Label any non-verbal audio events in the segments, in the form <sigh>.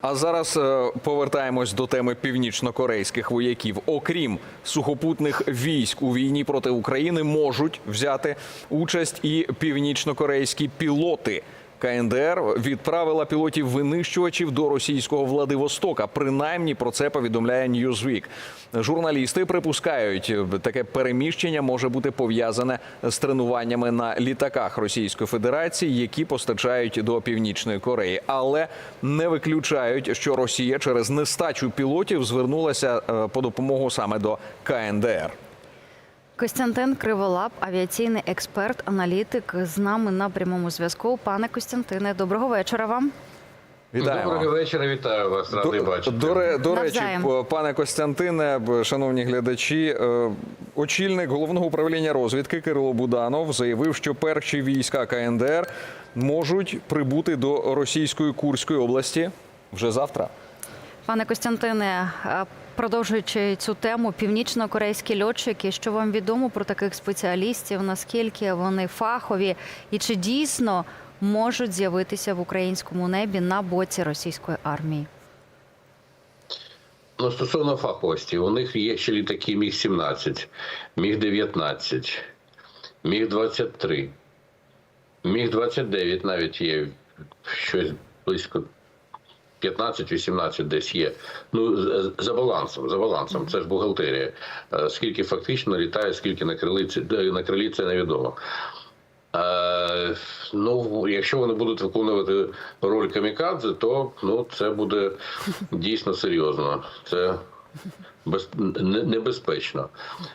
А зараз е, повертаємось до теми північнокорейських вояків. Окрім сухопутних військ у війні проти України, можуть взяти участь і північнокорейські пілоти. КНДР відправила пілотів винищувачів до російського Владивостока. Принаймні про це повідомляє Newsweek. Журналісти припускають, таке переміщення може бути пов'язане з тренуваннями на літаках Російської Федерації, які постачають до Північної Кореї, але не виключають, що Росія через нестачу пілотів звернулася е, по допомогу саме до КНДР. Костянтин Криволап, авіаційний експерт, аналітик з нами на прямому зв'язку. Пане Костянтине, доброго вечора вам. Вітаємо. Доброго вечора, вітаю вас, радий До, бачити. до, ре- до речі, пане Костянтине, шановні глядачі, е, очільник головного управління розвідки Кирило Буданов заявив, що перші війська КНДР можуть прибути до російської Курської області вже завтра. Пане Костянтине, е, продовжуючи цю тему, північно-корейські льотчики, що вам відомо про таких спеціалістів, наскільки вони фахові, і чи дійсно можуть з'явитися в українському небі на боці російської армії? Ну, стосовно фаховості, у них є ще літаки Міг-17, Міг-19, Міг-23, Міг-29 навіть є щось близько 15-18 десь є. Ну, за балансом, за балансом, це ж бухгалтерія. Е, Скільки фактично літає, скільки на крилі, це- на крилі це невідомо. Е, ну, якщо вони будуть виконувати роль камікадзе, то ну, це буде дійсно серйозно. Це без, небезпечно.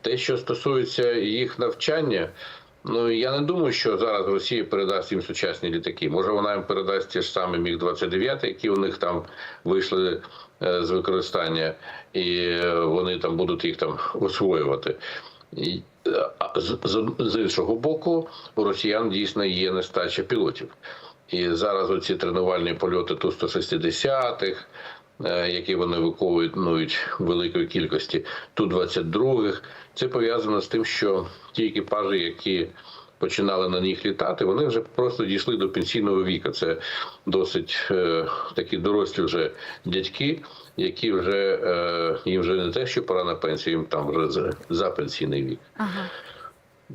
Те, що стосується їх навчання, ну я не думаю, що зараз Росія передасть їм сучасні літаки. Може, вона їм передасть ті ж самі Міг-29, які у них там вийшли е, з використання, і е, вони там будуть їх там освоювати. З, іншого боку, у росіян дійсно є нестача пілотів. І зараз оці тренувальні польоти Ту-160-х, е, які вони виконують великої кількості Ту-22-х, це пов'язано з тим, що ті екіпажі, які починали на них літати, вони вже просто дійшли до пенсійного віку. Це досить е, такі дорослі вже дядьки, які вже е, їм вже не те, що пора на пенсію, їм там вже за, за пенсійний вік. Ага.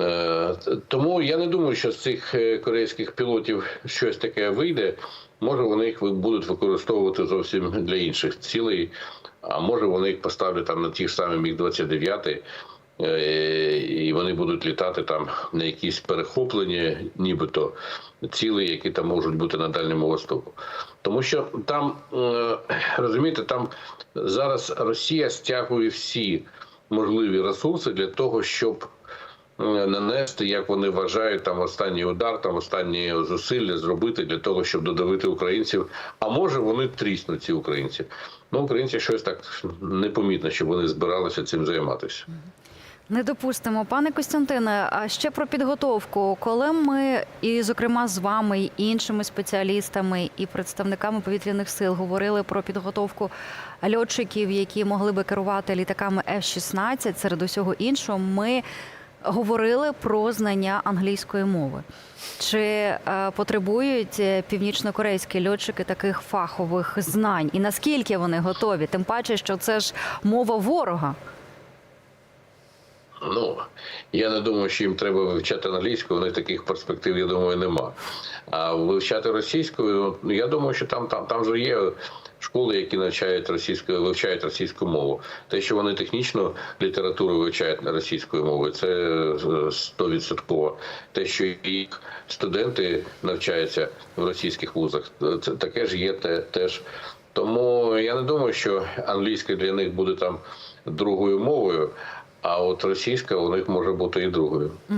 Е, Тому я не думаю, що з цих е, корейських пілотів щось таке вийде. Може, вони їх будуть використовувати зовсім для інших цілей, а може вони їх поставлять там на ті ж самі міг 29 і вони будуть літати там на якісь перехоплення, нібито цілей, які там можуть бути на Дальньому Востоку. Тому що там, е, розумієте, там зараз Росія стягує всі можливі ресурси для того, щоб е, нанести, як вони вважають, там останній удар, там останні зусилля зробити для того, щоб додавити українців. А може вони тріснуть ці українці. Ну, українці щось так непомітно, щоб вони збиралися цим займатися. Не допустимо, пане Костянтине. А ще про підготовку. Коли ми, і зокрема з вами, і іншими спеціалістами і представниками повітряних сил говорили про підготовку льотчиків, які могли би керувати літаками F-16, серед усього іншого, ми говорили про знання англійської мови. Чи е, потребують е, північнокорейські льотчики таких фахових знань, і наскільки вони готові? Тим паче, що це ж мова ворога. Ну я не думаю, що їм треба вивчати англійську. У них таких перспектив, я думаю, нема. А вивчати російською, ну я думаю, що там там там же є школи, які навчають російською, вивчають російську мову. Те, що вони технічну літературу вивчають російською мовою, це стовідсотково. Те, що їх студенти навчаються в російських вузах, це таке ж є те, теж. Тому я не думаю, що англійська для них буде там другою мовою. А от російська у них може бути і другою. Е,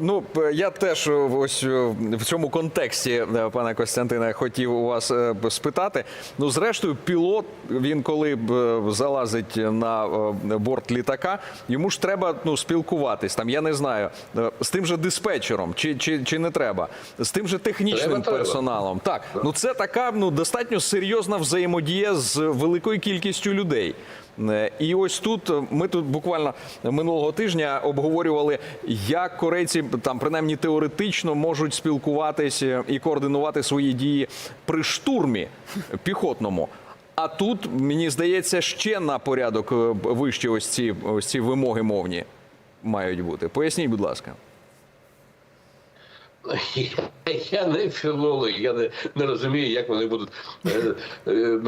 Ну, я теж е, ось е, в цьому контексті, пане Костянтине, хотів у вас спитати. Ну, зрештою, пілот, він коли б залазить на борт літака, йому ж треба ну, спілкуватись. Там, я не знаю, з тим же диспетчером, чи, чи, чи не треба, з тим же технічним Треба, треба. персоналом. Так, ну це така ну, достатньо серйозна взаємодія з великою кількістю людей. Е, І ось тут е, ми тут буквально минулого тижня обговорювали, як корейці там принаймні теоретично можуть спілкуватися і координувати свої дії при штурмі піхотному. А тут мені здається, ще на порядок е, вищі ось ці ось ці вимоги мовні мають бути. Поясніть, будь ласка. Я не філолог, я не, не розумію, як вони будуть е, е,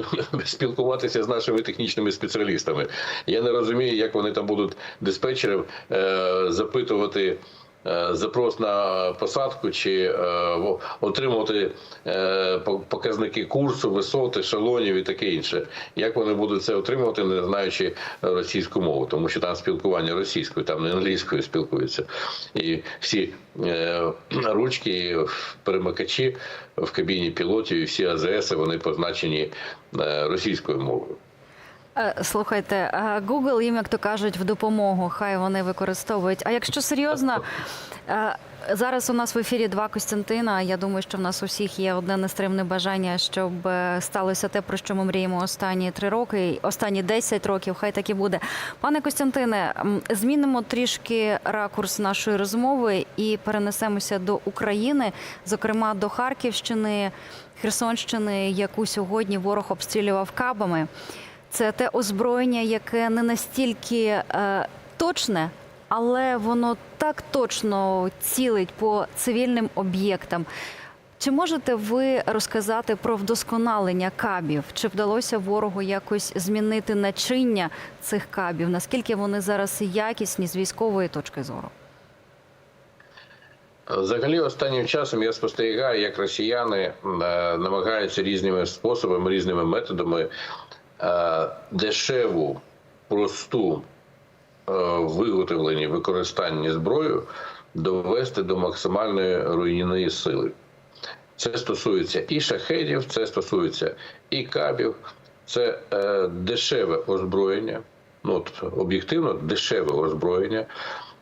спілкуватися з нашими технічними спеціалістами. Я не розумію, як вони там будуть диспетчерів е, запитувати. Е, Запрос на посадку чи е, отримувати е, показники курсу, висоти, шалонів і таке інше. Як вони будуть це отримувати, не знаючи російську мову, тому що там спілкування російською, там не англійською спілкуються. І всі <clears throat> ручки, перемикачі в кабіні пілотів, і всі АЗС вони позначені російською мовою. Е, Слухайте, е, Google їм, як то кажуть, в допомогу. Хай вони використовують. А якщо серйозно, е, зараз у нас в ефірі два Костянтина. Я думаю, що в нас у всіх є одне нестримне бажання, щоб сталося те, про що ми мріємо останні три роки, останні 10 років. Хай так і буде. Пане Костянтине, змінимо трішки ракурс нашої розмови і перенесемося до України, зокрема до Харківщини, Херсонщини, яку сьогодні ворог обстрілював кабами. Це те озброєння, яке не настільки е, точне, але воно так точно цілить по цивільним об'єктам. Чи можете ви розказати про вдосконалення кабів? Чи вдалося ворогу якось змінити начиння цих кабів? Наскільки вони зараз якісні з військової точки зору? Взагалі, останнім часом я спостерігаю, як росіяни е, намагаються різними способами, різними методами дешеву, просту е, виготовлені використання зброю довести до максимальної руйнівної сили. Це стосується і шахедів, це стосується і кабів, це е, дешеве озброєння, ну от об'єктивно дешеве озброєння,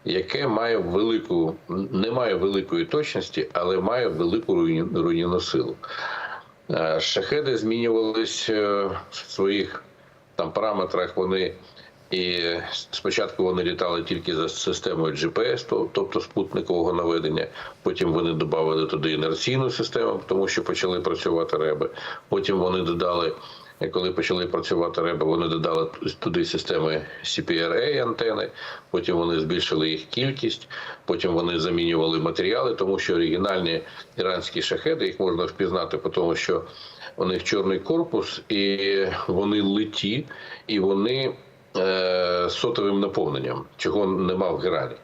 яке має велику, не має великої точності, але має велику руйнівну силу. Е, Шахеди змінювались е, в своїх там параметрах. Вони і спочатку вони літали тільки за системою GPS, тобто спутникового наведення. Потім вони додали туди інерційну систему, тому що почали працювати реби. Потім вони додали. Коли почали працювати реби, вони додали туди системи CPRA антени. Потім вони збільшили їх кількість. Потім вони замінювали матеріали, тому що оригінальні іранські шахеди їх можна впізнати, тому що у них чорний корпус, і вони литі, і вони е, сотовим наповненням, чого нема в Герані.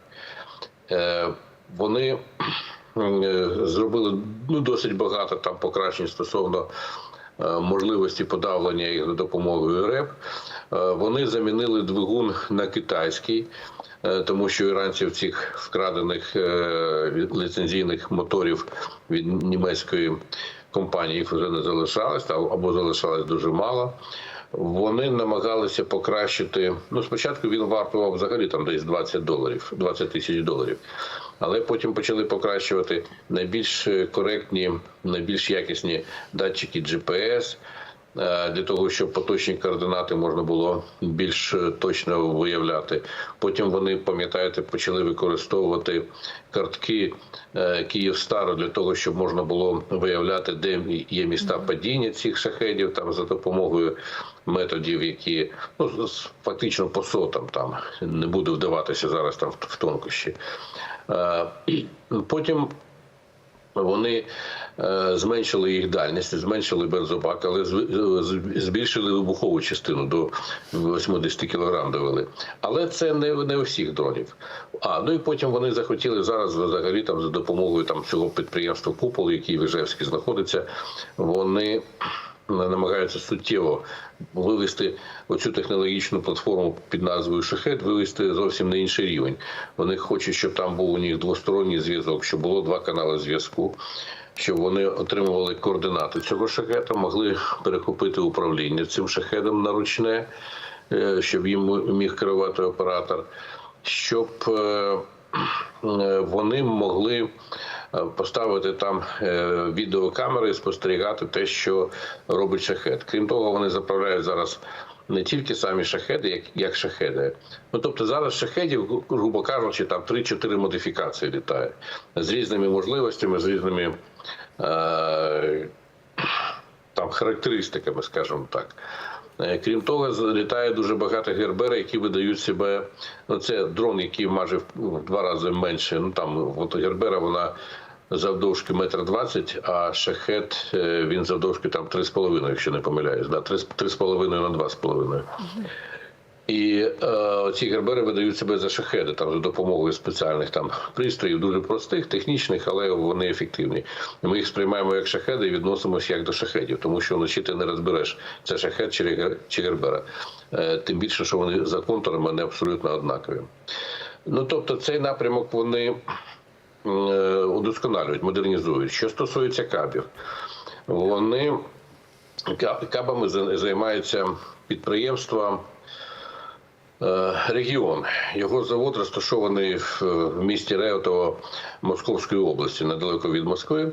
Е, вони е, зробили ну, досить багато там покращень стосовно можливості подавлення їх за допомогою РЕП. Е, Вони замінили двигун на китайський. е, Тому що іранців цих вкрадених е, ліцензійних моторів від німецької компанії вже не залишалось або залишалось дуже мало. Вони намагалися покращити. Ну, спочатку він вартував взагалі там десь 20 доларів, 20 тисяч доларів. Але потім почали покращувати найбільш коректні, найбільш якісні датчики GPS, е, для того, щоб поточні координати можна було більш е, точно виявляти. Потім вони, пам'ятаєте, почали використовувати картки е, Київстару для того, щоб можна було виявляти, де є міста падіння цих шахедів, там за допомогою методів, які ну фактично по сотам там не буду вдаватися зараз там в- тонкощі. Е, <clears throat> Потім вони е, зменшили їх дальність, зменшили бензобак, але збільшили вибухову частину до 80 кг довели. Але це не, не у всіх дронів. А ну і потім вони захотіли зараз взагалі там за допомогою там цього підприємства Купол, який в Іжевській знаходиться. Вони намагаються суттєво вивести оцю технологічну платформу під назвою Шахет, вивести зовсім на інший рівень. Вони хочуть, щоб там був у них двосторонній зв'язок, щоб було два канали зв'язку, щоб вони отримували координати цього шахета, могли перехопити управління цим шахедом на ручне, е, щоб їм міг керувати оператор, щоб е, е, вони могли поставити там е, відеокамери і спостерігати те, що робить шахет. Крім того, вони заправляють зараз не тільки самі шахеди, як, як шахеди. Ну тобто зараз шахедів, грубо кажучи, там 3-4 модифікації літає з різними можливостями, з різними е, там характеристиками, скажімо так. Е, Крім того, літає дуже багато гербер, які видають себе. Ну, це дрон, який майже в ну, два рази менше. Ну там от гербера вона завдовжки метр двадцять, а шахет е, він завдовжки там три з половиною, якщо не помиляюсь. Да, три з половиною на два з половиною. І е, ці гербери видають себе за шахеди там за допомогою спеціальних там пристроїв, дуже простих, технічних, але вони ефективні. Ми їх сприймаємо як шахеди і відносимося як до шахедів, тому що вночі ти не розбереш це шахет чи, гербера. Е, тим більше, що вони за контурами не абсолютно однакові. Ну тобто, цей напрямок вони е, удосконалюють, модернізують. Що стосується кабів, вони кабами займаються підприємства. Е, Регіон його завод розташований в місті Реутово Московської області, недалеко від Москви.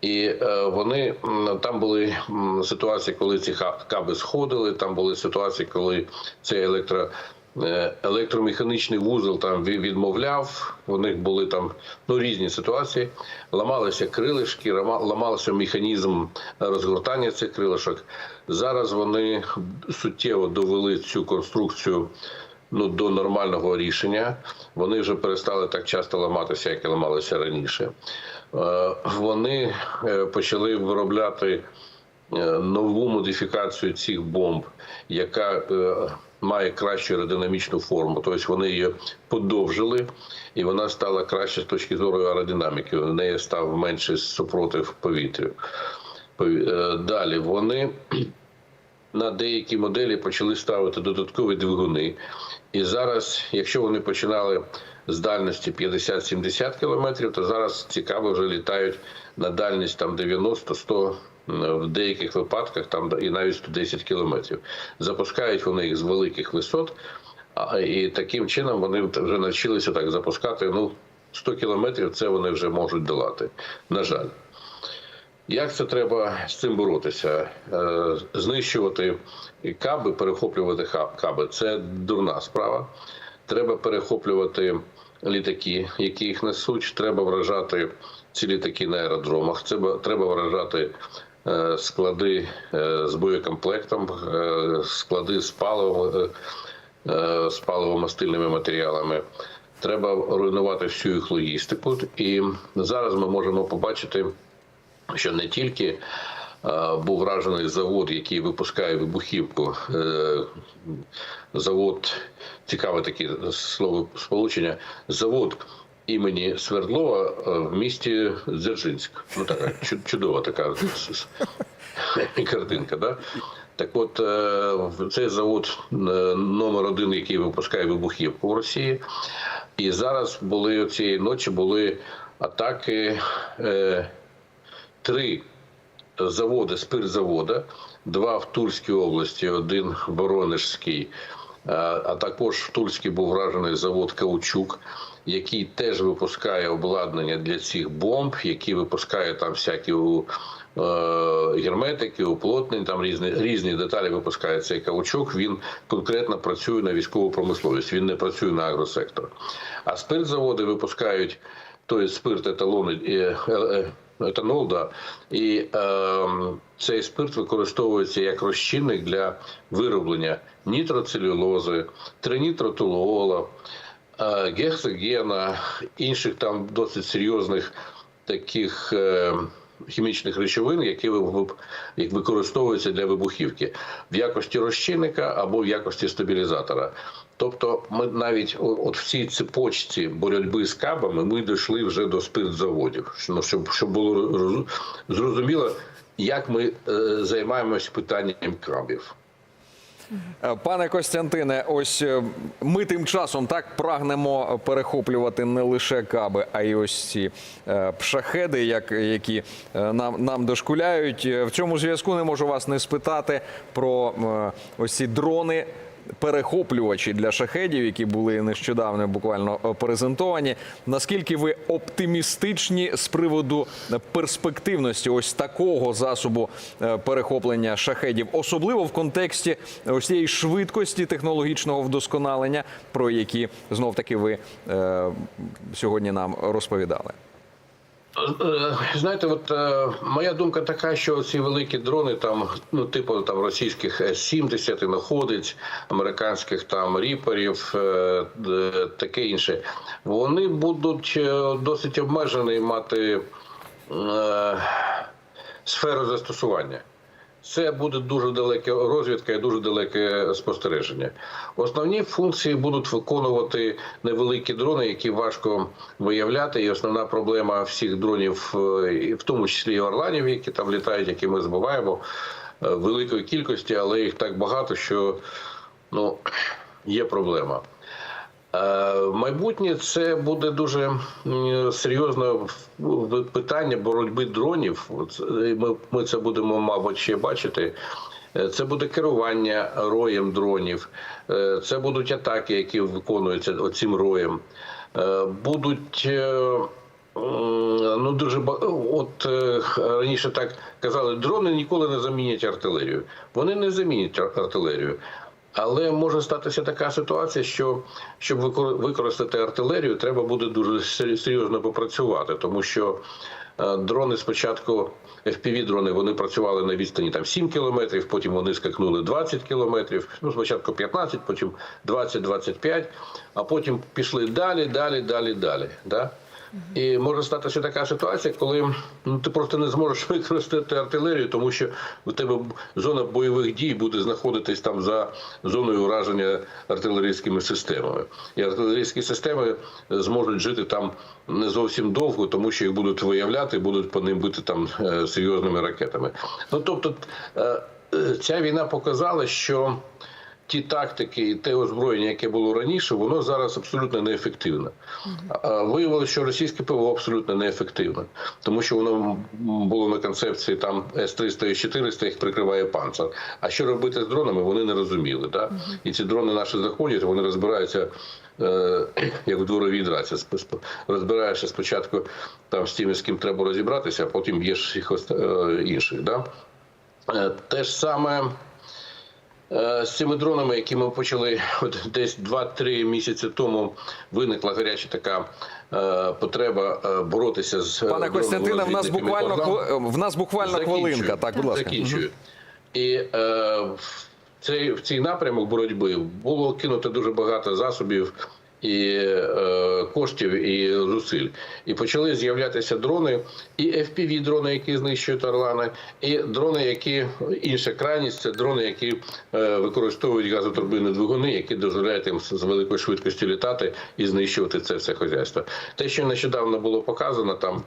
І е, вони там були ситуації, коли ці каби сходили. Там були ситуації, коли цей електро. Е, Електромеханічний вузол там відмовляв. У них були там ну різні ситуації. Ламалися крилишки, ламався механізм розгортання цих крилишок. Зараз вони суттєво довели цю конструкцію ну, до нормального рішення. Вони вже перестали так часто ламатися, як і ламалися раніше. Е, Вони е, почали виробляти нову модифікацію цих бомб, яка має кращу аеродинамічну форму. Тобто вони її подовжили, і вона стала краще з точки зору аеродинаміки. У неї став менший супротив повітрю. Е, Далі вони на деякі моделі почали ставити додаткові двигуни. І зараз, якщо вони починали з дальності 50-70 кілометрів, то зараз цікаво вже літають на дальність там 90-100, м, в деяких випадках там і навіть 110 кілометрів. Запускають вони їх з великих висот, і таким чином вони вже навчилися так запускати. Ну 100 кілометрів це вони вже можуть долати. На жаль. Як це треба з цим боротися? Е, Знищувати каби, перехоплювати каби це дурна справа. Треба перехоплювати літаки, які їх несуть. Треба вражати ці літаки на аеродромах. Треба, треба вражати склади е, з боєкомплектом, е, склади з паливом, е, е, з паливомастильними матеріалами. Треба руйнувати всю їх логістику. І зараз ми можемо побачити що не тільки е, був вражений завод, який випускає вибухівку. е, Завод, цікаве таке слово сполучення, завод імені Свердлова е, в місті Дзержинськ. Ну така чудова така картинка. Да? Так от, е, цей завод е, номер один, який випускає вибухівку в Росії. І зараз були цієї ночі були атаки. е, три заводи, спиртзавода, два в Тульській області, один в Воронежській, а також в Тульській був вражений завод Каучук, який теж випускає обладнання для цих бомб, який випускає там всякі у, е, герметики, уплотнень, там різні, різні деталі випускає цей каучук. Він конкретно працює на військову промисловість, він не працює на агросектор. А спиртзаводи випускають той спирт еталони. е, е, етанол, да. І е, цей спирт використовується як розчинник для вироблення нітроцелюлози, тринітротолуола, е, гексогена, інших там досить серйозних таких. Е, Хімічних речовин, які ви- ви- використовуються для вибухівки в якості розчинника або в якості стабілізатора. Тобто, ми навіть от в цій цепочці боротьби з кабами ми дійшли вже до спиртзаводів. Ну, щоб, щоб було роз- зрозуміло, як ми е, займаємось питанням кабів. Е, Пане Костянтине, ось е, ми тим часом так прагнемо перехоплювати не лише каби, а й ось ці е, пшахеди, як, які нам, нам дошкуляють. В цьому зв'язку не можу вас не спитати про ось ці дрони перехоплювачі для шахедів, які були нещодавно буквально е, презентовані. Наскільки ви оптимістичні з приводу перспективності ось такого засобу е, перехоплення шахедів, особливо в контексті ось цієї швидкості технологічного вдосконалення, про які знов таки ви е, сьогодні нам розповідали? Е, Знаєте, от е, моя думка така, що ці великі дрони, там, ну, типу там російських С-70, находиць, американських там ріперів, е, е, таке інше, вони будуть е, досить обмежені мати е, сферу застосування. Це буде дуже далека розвідка і дуже далеке спостереження. Основні функції будуть виконувати невеликі дрони, які важко виявляти. І основна проблема всіх дронів, е, в тому числі і орланів, які там літають, які ми збиваємо, е, великої кількості, але їх так багато, що ну, є проблема. Е, Майбутнє це буде дуже серйозне питання боротьби дронів. Е, Ми, це будемо, мабуть, ще бачити. Е, Це буде керування роєм дронів, це будуть атаки, які виконуються цим роєм. Будуть ну дуже от раніше так казали, дрони ніколи не замінять артилерію. Вони не замінять артилерію. Але може статися така ситуація, що щоб використати артилерію, треба буде дуже серйозно попрацювати, тому що е, дрони спочатку fpv дрони вони працювали на відстані там 7 кілометрів, потім вони скакнули 20 кілометрів. Ну спочатку 15, потім 20-25, а потім пішли далі, далі, далі, далі. Да? І може статися така ситуація, коли ну, ти просто не зможеш <laughs> використати артилерію, тому що у тебе зона бойових дій буде знаходитись там за зоною ураження артилерійськими системами. І артилерійські системи зможуть жити там не зовсім довго, тому що їх будуть виявляти, будуть по ним бити там е, серйозними ракетами. Ну тобто е, е, ця війна показала, що ті тактики і те озброєння, яке було раніше, воно зараз абсолютно неефективне. Виявилося, що російське ПВО абсолютно неефективне, тому що воно було на концепції там С-300 і С-400, їх прикриває панцир. А що робити з дронами, вони не розуміли. Да? І ці дрони наші заходять, вони розбираються. е, <clears throat> Як в дворовій драці розбираєшся спочатку там з тими, з ким треба розібратися, а потім б'єш їх е, інших. Да? Е, Те ж саме З цими дронами, які ми почали от десь 2-3 місяці тому, виникла гаряча така е, потреба е, боротися з е, Пане Костянтине, в нас буквально в нас буквально Закінчую. хвилинка. Так, будь ласка. Закінчую. І е, в цей, в цей напрямок боротьби було кинуто дуже багато засобів і е, коштів і зусиль. І почали з'являтися дрони, і fpv дрони, які знищують орлани, і дрони, які інша крайність, це дрони, які е, використовують газотурбинні двигуни, які дозволяють їм з з великою швидкістю літати і знищувати це все хазяйство. Те, що нещодавно було показано, там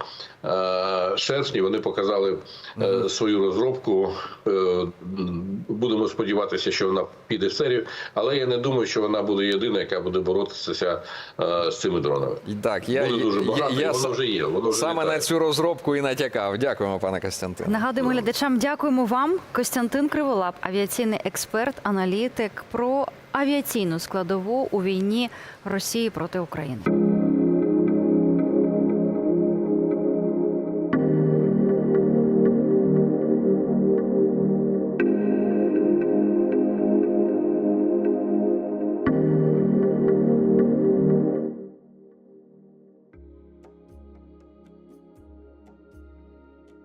е, шершні, вони показали е, свою розробку. Е, будемо сподіватися, що вона піде в серію, але я не думаю, що вона буде єдина, яка буде боротися е, з цими дронами. Так, я, Буде дуже багато, і воно вже є, воно вже саме літає. на цю розробку і натякав. Дякуємо, пане Костянтин. Нагадуємо глядачам, дякуємо вам. Костянтин Криволап, авіаційний експерт, аналітик про авіаційну складову у війні Росії проти України.